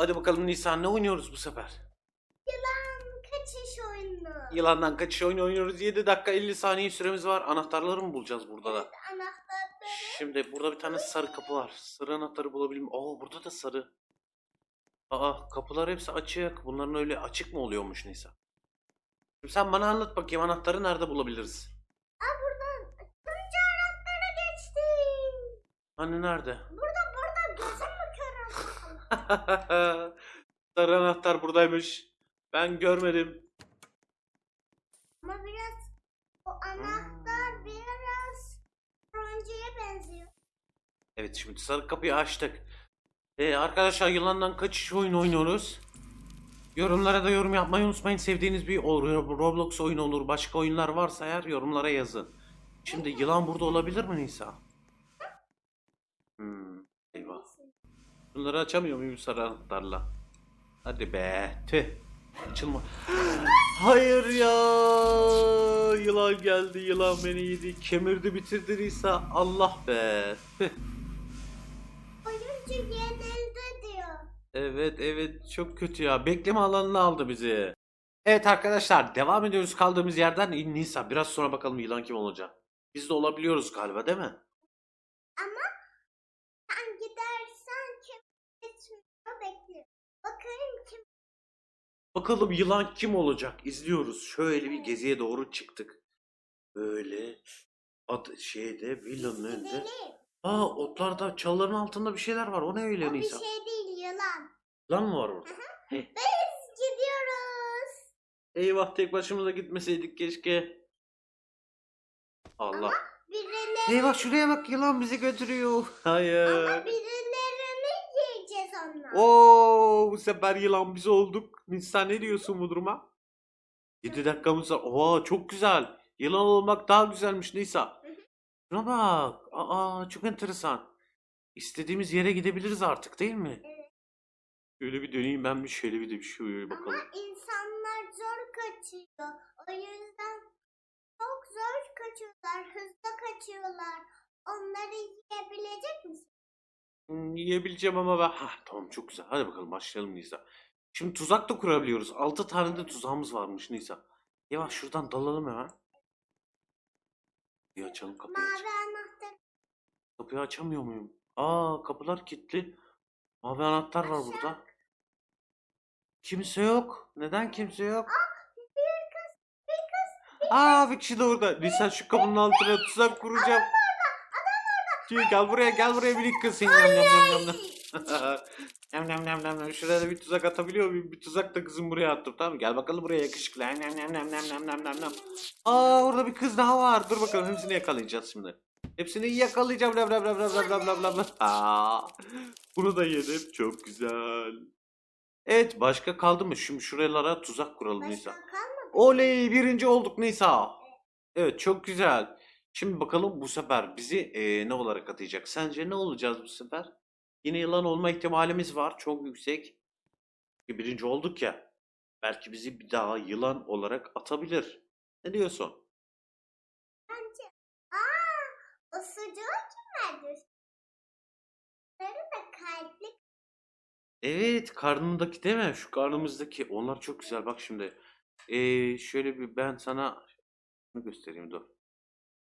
Hadi bakalım Nisan ne oynuyoruz bu sefer? Yılan kaçış oyunu. Yılandan kaçış oyunu oynuyoruz. 7 dakika 50 saniye süremiz var. Anahtarları mı bulacağız burada da? Anahtarları. Şimdi burada bir tane sarı kapı var. Sarı anahtarı bulabilirim. Aa burada da sarı. Aa kapılar hepsi açık. Bunların öyle açık mı oluyormuş Nisa? Şimdi sen bana anlat bakayım anahtarı nerede bulabiliriz? Aa buradan turuncu anahtara geçtim. Hani nerede? Burada sarı anahtar buradaymış. Ben görmedim. Ama biraz o anahtar biraz turuncuya benziyor. Evet şimdi sarı kapıyı açtık. Ee, arkadaşlar yılandan kaçış oyunu oynuyoruz. Yorumlara da yorum yapmayı unutmayın. Sevdiğiniz bir Roblox oyunu olur. Başka oyunlar varsa eğer yorumlara yazın. Şimdi yılan burada olabilir mi Nisa? Hmm. Bunları açamıyor muyum sarı anahtarla? Hadi be. Tüh. Açılma. Hayır ya. Yılan geldi. Yılan beni yedi. Kemirdi bitirdi Nisa. Allah be. Tüh. Evet evet çok kötü ya. Bekleme alanına aldı bizi. Evet arkadaşlar devam ediyoruz kaldığımız yerden. Nisa biraz sonra bakalım yılan kim olacak. Biz de olabiliyoruz galiba değil mi? Ama sen gidersen kim geçmiyor bekliyor. Bakayım kim Bakalım yılan kim olacak? İzliyoruz. Şöyle bir geziye doğru çıktık. Böyle at şeyde villanın önünde. Aa otlarda çalıların altında bir şeyler var. O ne öyle O bir Nisa? şey değil yılan. Yılan mı var orada? Biz gidiyoruz. Eyvah tek başımıza gitmeseydik keşke. Allah. Birileri Eyvah şuraya bak yılan bizi götürüyor. Hayır. ama onlar. Oo bu sefer yılan biz olduk. Nisa ne diyorsun bu duruma? 7 dakikamız var. Oo çok güzel. Yılan olmak daha güzelmiş Nisa. Şuna bak. Aa çok enteresan. İstediğimiz yere gidebiliriz artık değil mi? Evet. Şöyle bir döneyim ben bir şöyle bir de bir şöyle bakalım. Ama insanlar zor kaçıyor. O yüzden çok zor kaçıyorlar. Hızlı kaçıyorlar. Onları yiyebilecek misin? Hmm, yiyebileceğim ama ben... Hah tamam çok güzel. Hadi bakalım başlayalım Nisa. Şimdi tuzak da kurabiliyoruz. 6 tane de tuzağımız varmış Nisa. Yavaş şuradan dalalım hemen. Bir açalım kapıyı. Mavi anahtar. Kapıyı açamıyor muyum? Aa kapılar kilitli. Mavi anahtar var burada. Kimse yok. Neden kimse yok? Bir kız, bir kız. Aa bir kişi de orada. Nisa şu kapının altına tuzak kuracağım. Tüy gel buraya gel buraya minik kız seni. Yam yam yam yam. Nem nem nem nem nem. Şuraya da bir tuzak atabiliyor muyum? Bir tuzak da kızım buraya attım tamam mı? Gel bakalım buraya yakışıklı. Nem nem nem nem nem nem nem nem. Aa orada bir kız daha var. Dur bakalım hepsini yakalayacağız şimdi. Hepsini yakalayacağım. Lab lab lab lab lab lab lab lab. Aa, bunu da yedim. Çok güzel. Evet başka kaldı mı? Şimdi şuralara tuzak kuralım başka Nisa. Kalmadı. Oley birinci olduk Nisa. Evet çok güzel. Şimdi bakalım bu sefer bizi eee, ne olarak atacak? Sence ne olacağız bu sefer? Yine yılan olma ihtimalimiz var. Çok yüksek. Birinci olduk ya. Belki bizi bir daha yılan olarak atabilir. Ne diyorsun? Bence. Aa, o sucuğu kim verdi? Sarı da kalpli. Evet karnındaki değil mi? Şu karnımızdaki. Onlar çok güzel. Bak şimdi. Eee, şöyle bir ben sana şunu göstereyim dur.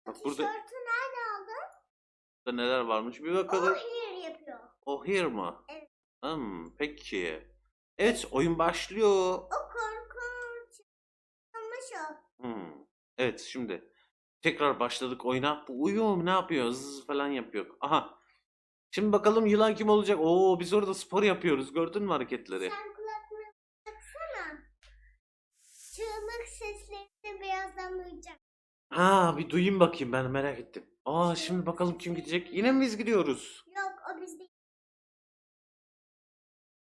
Bak burada, Tişörtü nerede aldın? burada neler varmış. Bir O bakalım. here yapıyor. O here mı? Evet. Hmm, peki. Evet oyun başlıyor. O korkunç. Olmuş o. Hmm. Evet şimdi tekrar başladık oyuna. Bu uyuyor mu ne yapıyor? Zzz falan yapıyor. Aha. Şimdi bakalım yılan kim olacak? Oo biz orada spor yapıyoruz. Gördün mü hareketleri? Sen kulaklığı taksana. Çığlık seslerini birazdan duyacağım. Ha bir duyayım bakayım ben merak ettim. Aa şimdi bakalım kim gidecek? Yine mi biz gidiyoruz? Yok o biz değil.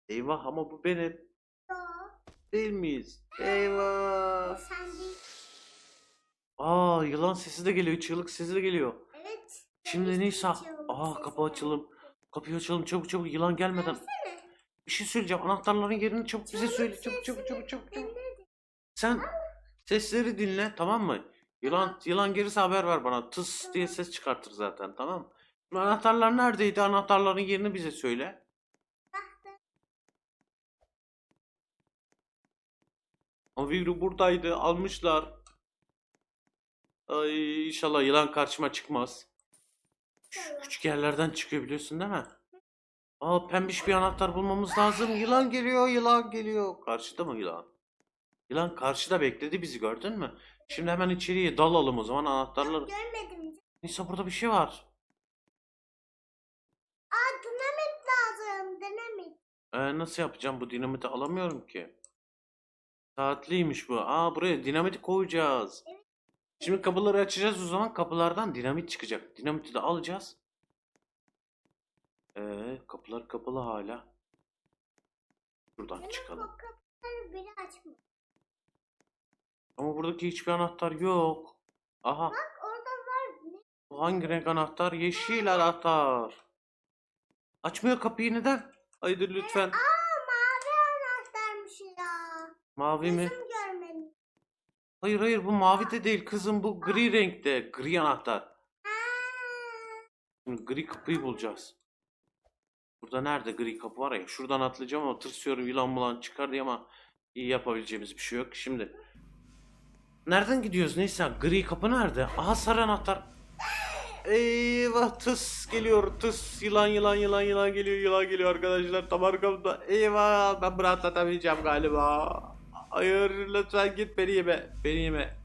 Eyvah ama bu benim. Yok. Değil miyiz? O Eyvah. sen değil. Aa yılan sesi de geliyor. Çığlık sesi de geliyor. Evet. Şimdi Nisa. Aa kapı açalım. Kapıyı açalım çabuk çabuk yılan gelmeden. Bir şey söyleyeceğim. Anahtarların yerini çabuk bize söyle. Çabuk çabuk çabuk çabuk. Sen sesleri dinle tamam mı? Yılan yılan gelirse haber ver bana. Tıs diye ses çıkartır zaten tamam mı? Anahtarlar neredeydi? Anahtarların yerini bize söyle. O Vigru buradaydı. Almışlar. Ay inşallah yılan karşıma çıkmaz. Küçük yerlerden çıkıyor biliyorsun değil mi? Aa pembiş bir anahtar bulmamız lazım. Yılan geliyor, yılan geliyor. Karşıda mı yılan? Yılan karşıda bekledi bizi gördün mü? Şimdi hemen içeriye dalalım o zaman anahtarları. Görmedim. Neyse burada bir şey var. Aa dinamit lazım. Dinamit. Ee, nasıl yapacağım bu dinamiti alamıyorum ki. Saatliymiş bu. Aa buraya dinamiti koyacağız. Evet. Şimdi kapıları açacağız o zaman kapılardan dinamit çıkacak. Dinamiti de alacağız. Ee, kapılar kapalı hala. Şuradan Benim çıkalım. o kapıları biri açmış. Ama buradaki hiçbir anahtar yok. Aha Bak orada var. Hangi renk anahtar? Yeşil anahtar. Açmıyor kapıyı neden? Haydi lütfen. Aa mavi anahtarmış ya. Mavi mi? Görmedim. Hayır hayır bu mavi de değil kızım bu gri renkte. Gri anahtar. Ha. Şimdi gri kapıyı bulacağız. Burada nerede gri kapı var ya? Şuradan atlayacağım ama tırsıyorum yılan mulan çıkar diye ama iyi yapabileceğimiz bir şey yok. Şimdi nereden gidiyoruz neyse gri kapı nerede? Aha sarı anahtar. Eyvah tıs geliyor tıs yılan yılan yılan yılan geliyor yılan geliyor arkadaşlar tam arkamda. Eyvah ben bunu atlatamayacağım galiba. Hayır lütfen git beni yeme beni yeme.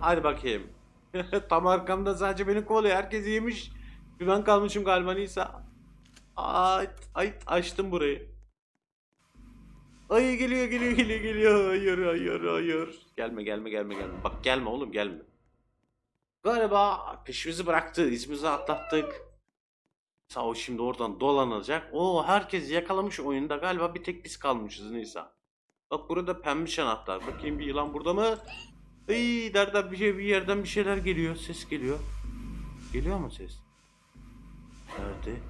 Hadi bakayım. tam arkamda sadece beni kovalıyor herkes yemiş. Bir ben kalmışım galiba Nisa. Ay, ay açtım burayı. Ay geliyor geliyor geliyor geliyor. Hayır hayır hayır. Gelme gelme gelme gelme. Bak gelme oğlum gelme. Galiba peşimizi bıraktı. İzimizi atlattık. Sağ ol şimdi oradan dolanacak. Oo herkes yakalamış oyunda. Galiba bir tek biz kalmışız Nisa. Bak burada pembiş anahtar. Bakayım bir yılan burada mı? Ay nereden bir şey bir yerden bir şeyler geliyor. Ses geliyor. Geliyor mu ses? Nerede?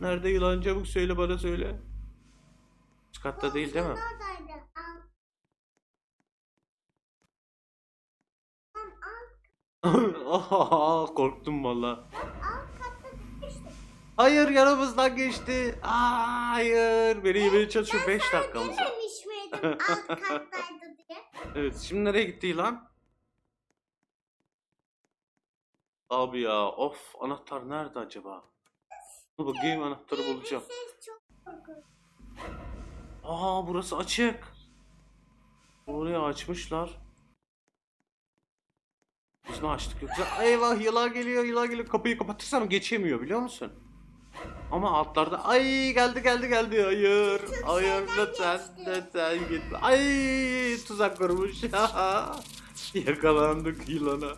Nerede yılan çabuk söyle bana söyle. Katta değil değil mi? Korktum valla. Hayır yanımızdan geçti. Aa, Hayır. Beni yemeye çalışıyor 5 dakikamız? Evet şimdi nereye gitti yılan? Abi ya of anahtar nerede acaba? Dur bakayım anahtarı bulacağım. Çok. Aa burası açık. Burayı açmışlar. Biz mi açtık yoksa? Eyvah yılan geliyor yılan geliyor. Kapıyı kapatırsam geçemiyor biliyor musun? Ama altlarda ay geldi geldi geldi hayır hayır şeyden lütfen geçti. lütfen gitme ay tuzak kurmuş yakalandık yılana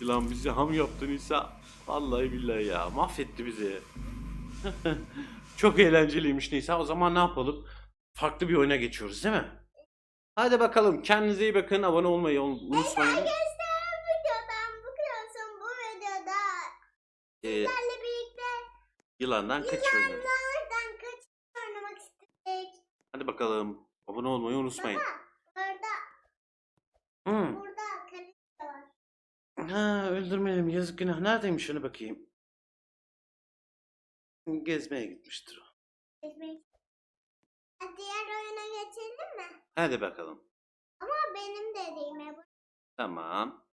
yılan bizi ham yaptı Nisa vallahi billahi ya mahvetti bizi çok eğlenceliymiş Nisa o zaman ne yapalım farklı bir oyuna geçiyoruz değil mi? Hadi bakalım kendinize iyi bakın abone olmayı unutmayın. Arkadaşlar videodan bakıyorsun bu videoda Ee, sizlerle birlikte yılandan kaçıyorum. yılanlardan kaçıp oynamak istedik. Hadi bakalım abone olmayı unutmayın. Baba orada Hmm. burada kalite var. Ha öldürmeyelim yazık günah. Neredeymiş şuna bakayım. Gezmeye gitmiştir o. Ekmek. Diğer oyuna geçelim mi? Hadi bakalım. Ama benim dediğime bu. Tamam.